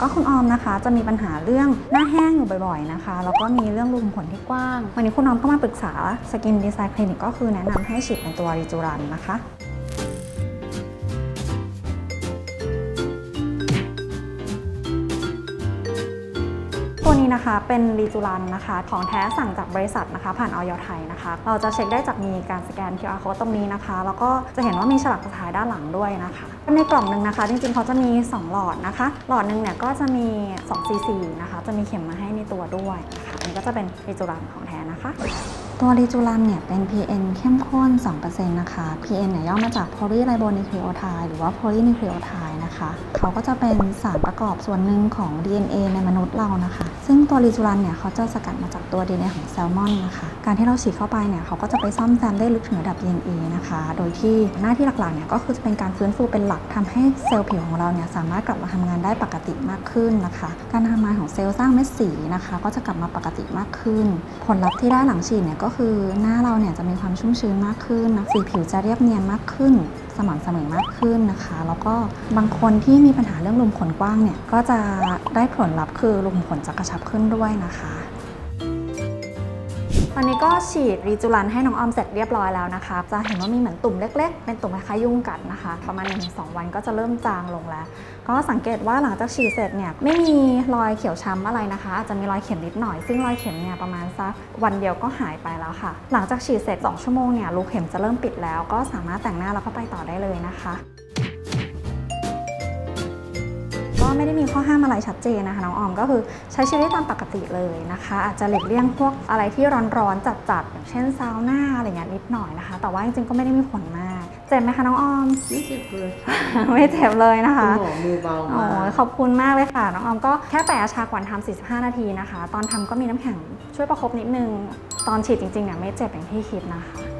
ก็คุณออมนะคะ จะมีปัญหาเรื่องหน้าแห้งอยู่บ่อยๆนะคะแล้วก็มีเรื่องรูขุมขนที่กว้าง วันนี้คุณออมก็มาปรึกษาสกินดีไซน์คลินิกก็คือแนะนำให้ฉีดเป็นตัวรีจูรันนะคะ นะคะเป็นรีจูรันนะคะ ของแท้สั่งจากบริษัทนะคะ ผ่านออยไทยนะคะ เราจะเช็คได้จากมีการสแกน QR code ตรงนี้นะคะ แล้วก็จะเห็นว่ามีฉลากสุดท้ายด้านหลังด้วยนะคะ ในกล่องหนึ่งนะคะ จริงๆเขาจะมี 2 หลอดนะคะ หลอดหนึ่งเนี่ยก็จะมี2 cc นะคะ จะมีเข็มมาให้ในตัวด้วยนะคะอันนี้ก็จะเป็นรีจูรันของแท้นะคะ ตัวรีจูรันเนี่ยเป็น PN เข้มข้น 2%นะคะ PN เนี่ยย่อมาจาก polyribonucleotide หรือว่า polynucleotide นะคะ เขาก็จะเป็นสารประกอบส่วนหนึ่งของ DNA ในมนุษย์เรานะคะ ซึ่งตัวรีจูรันเนี่ยเขาจะสกัดมาจากตัว DNA ของแซลมอนนะคะ การที่เราฉีดเข้าไปเนี่ยเขาก็จะไปซ่อมแซมได้ลึกถึงระดับ DNA นะคะ โดยที่หน้าที่หลักๆเนี่ยก็คือจะเป็นการฟื้นฟูเป็นหลักทำให้เซลล์ผิวของเราเนี่ยสามารถกลับมาทำงานได้ปกติมากขึ้นนะคะ การทำงานของเซลล์สร้างเม็ดสีนะคะ ก็จะกลับมาปกติมากขึ้น ผลลัพธ์ที่ได้หลังฉีดเนี่ยก็ก็คือหน้าเราเนี่ยจะมีความชุ่มชื้นมากขึ้นนะสีผิวจะเรียบเนียนมากขึ้น สม่ำเสมอมากขึ้นนะคะ แล้วก็บางคนที่มีปัญหาเรื่องรูมขนกว้างเนี่ยก็จะได้ผลลัพธ์คือรูมขนจะกระชับขึ้นด้วยนะคะ ตอนนี้ก็ฉีดรีจูรันให้น้องออมเสร็จเรียบร้อยแล้วนะคะ จะเห็นว่ามีเหมือนตุ่มเล็ก ๆ เป็นตุ่มคล้ายๆยุงกัดนะคะ ประมาณ 1-2 วันก็จะเริ่มจางลงแล้ว ก็สังเกตว่าหลังจากฉีดเสร็จเนี่ยไม่มีรอยเขียวช้ำอะไรนะคะ อาจจะมีรอยเข็มนิดหน่อย ซึ่งรอยเข็มเนี่ยประมาณสักวันเดียวก็หายไปแล้วค่ะ หลังจากฉีดเสร็จ 2 ชั่วโมงเนี่ยรูเข็มจะเริ่มปิดแล้ว ก็สามารถแต่งหน้าแล้วก็ไปต่อได้เลยนะคะ ไม่ได้มีข้อห้ามอะไรชัดเจนนะคะน้องออมก็คือใช้ชีวิตตามปกติเลยนะคะ อาจจะหลีกเลี่ยงพวกอะไรที่ร้อนๆจัดๆอย่างเช่นซาวน่าอะไรเงี้ยนิดหน่อยนะคะ แต่ว่าจริงๆก็ไม่ได้มีผลมากเจ็บไหมคะน้องออม ไม่เจ็บเลยค่ะไม่เจ็บเลยนะคุคะณหมอมือเบาโอ้มากยขอบคุณมากเลยค่ะ น้องออมก็แค่แปะอาชาก่อนทำ45 นาทีนะคะ ตอนทำก็มีน้ำแข็งช่วยประคบนิดนึง ตอนฉีดจริงๆเนี่ยไม่เจ็บอย่างที่คิดนะคะ